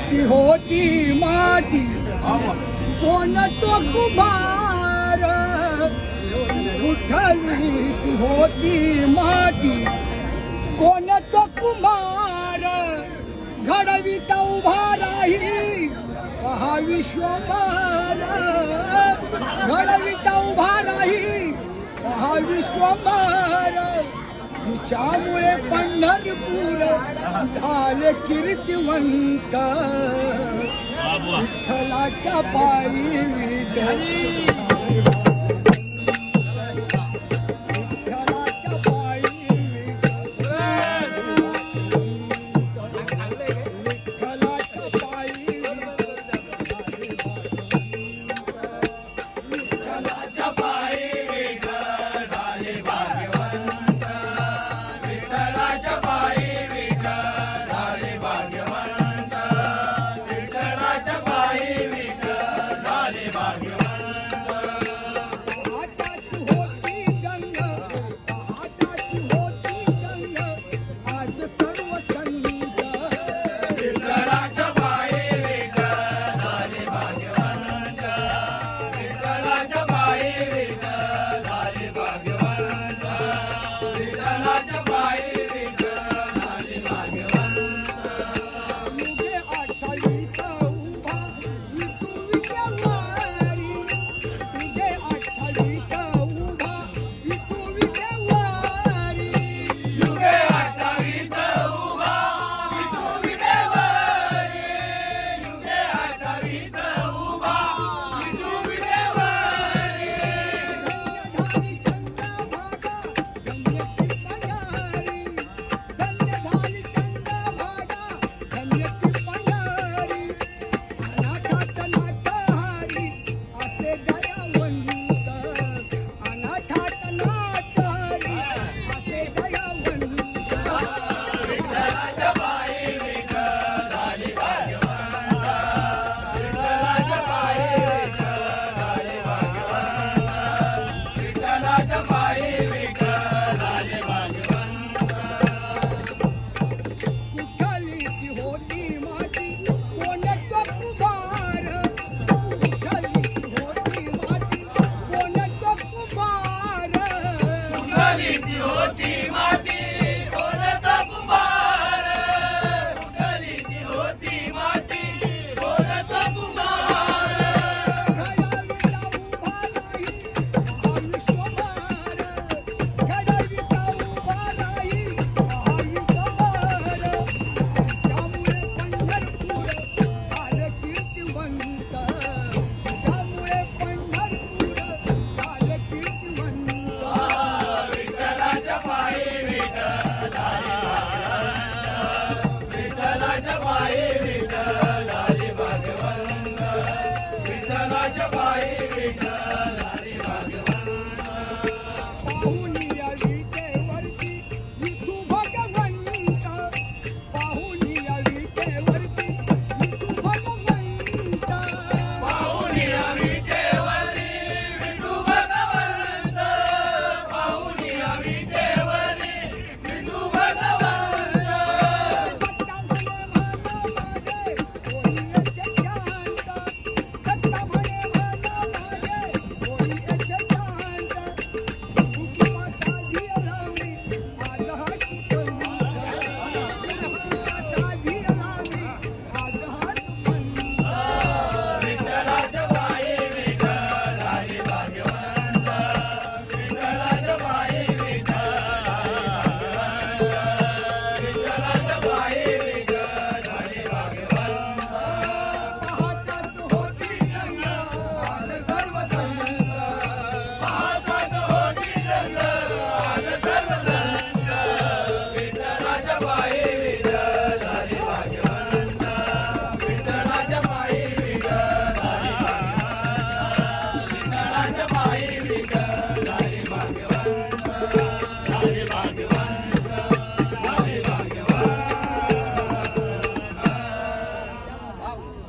माती होती माती. कोण तो कुभार उठली होती माती. कोण तो कुमार? घडविता उभा राही. हा विश्वमार. घडविता उभा राही. हा विश्वमार. तिच्यामुळे पंढरपूर झाले कीर्तिवंत. विठ्ठलाच्या पायी विठली Raja Ma. Raja